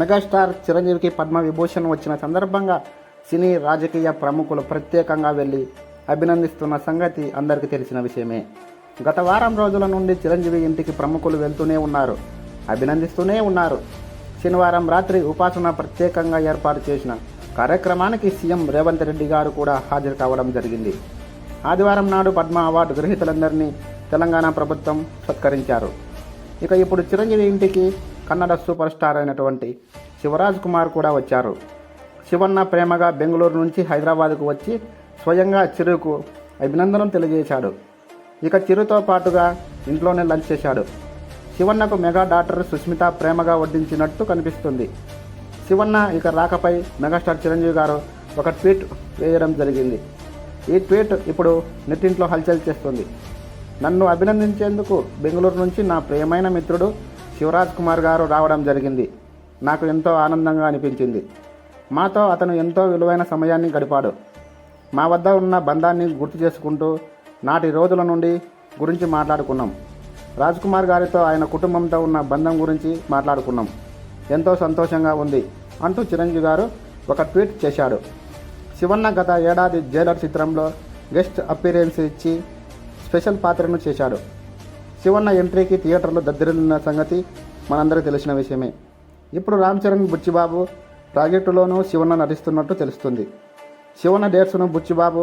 Megastar చిరంజీవికి పద్మ విభూషణ్ వచ్చిన సందర్భంగా సినీ రాజకీయ ప్రముఖులు ప్రత్యేకంగా వెళ్ళి అభినందిస్తున్న సంగతి అందరికీ తెలిసిన విషయమే. గత వారం రోజుల నుండి చిరంజీవి ఇంటికి ప్రముఖులు వెళ్తూనే ఉన్నారు. అభినందిస్తూనే ఉన్నారు. శనివారం రాత్రి ఉపాసన ప్రత్యేకంగా ఏర్పాటు చేసిన కార్యక్రమానికి సీఎం రేవంత్ రెడ్డి గారు కూడా హాజరు కావడం జరిగింది. ఆదివారం నాడు పద్మ అవార్డు గ్రహీతలందరినీ తెలంగాణ ప్రభుత్వం సత్కరించారు. ఇక ఇప్పుడు చిరంజీవి ఇంటికి కన్నడ సూపర్ స్టార్ అయినటువంటి శివరాజ్ కుమార్ కూడా వచ్చారు. శివన్న ప్రేమగా బెంగళూరు నుంచి హైదరాబాద్కు వచ్చి స్వయంగా చిరుకు అభినందనం తెలియజేశాడు. ఇక చిరుతో పాటుగా ఇంట్లోనే లంచ్ చేశాడు. శివన్నకు మెగా డాక్టర్ సుస్మిత ప్రేమగా వడ్డించినట్టు కనిపిస్తుంది. శివన్న ఇక రాకపై మెగాస్టార్ చిరంజీవి గారు ఒక ట్వీట్ వేయడం జరిగింది. ఈ ట్వీట్ ఇప్పుడు నెట్టింట్లో హల్చల్ చేస్తుంది. నన్ను అభినందించేందుకు బెంగళూరు నుంచి నా ప్రియమైన మిత్రుడు శివరాజ్ కుమార్ గారు రావడం జరిగింది. నాకు ఎంతో ఆనందంగా అనిపించింది. మాతో అతను ఎంతో విలువైన సమయాన్ని గడిపాడు. మా వద్ద ఉన్న బంధాన్ని గుర్తు చేసుకుంటూ నాటి రోజుల నుండి గురించి మాట్లాడుకున్నాం. రాజ్ కుమార్ గారితో ఆయన కుటుంబంతో ఉన్న బంధం గురించి మాట్లాడుకున్నాం. ఎంతో సంతోషంగా ఉంది అంటూ చిరంజీవి గారు ఒక ట్వీట్ చేశాడు. శివన్న గత ఏడాది జైలర్ చిత్రంలో గెస్ట్ అపీరెన్స్ ఇచ్చి స్పెషల్ పాత్రను చేశాడు. శివన్న ఎంట్రీకి థియేటర్లో దద్దరిల్లిన సంగతి మనందరికీ తెలిసిన విషయమే. ఇప్పుడు రామ్ చరణ్ బుచ్చిబాబు ప్రాజెక్టులోనూ శివన్న నటిస్తున్నట్టు తెలుస్తుంది. శివన్న డేట్స్ను బుచ్చిబాబు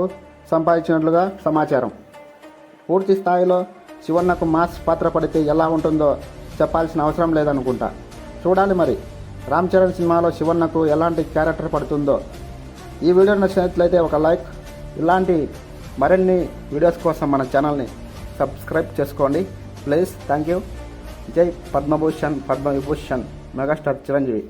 సంపాదించినట్లుగా సమాచారం. పూర్తి స్థాయిలో శివన్నకు మాస్ పాత్ర పడితే ఎలా ఉంటుందో చెప్పాల్సిన అవసరం లేదనుకుంటా. చూడాలి మరి రామ్ చరణ్ సినిమాలో శివన్నకు ఎలాంటి క్యారెక్టర్ పడుతుందో. ఈ వీడియో నచ్చినట్లయితే ఒక లైక్ ఇలాంటి మరిన్ని వీడియోస్ కోసం మన ఛానల్ని సబ్స్క్రైబ్ చేసుకోండి. ప్లీజ్ థ్యాంక్ యూ జై పద్మభూషణ్ పద్మవిభూషణ్ మెగాస్టార్ చిరంజీవి.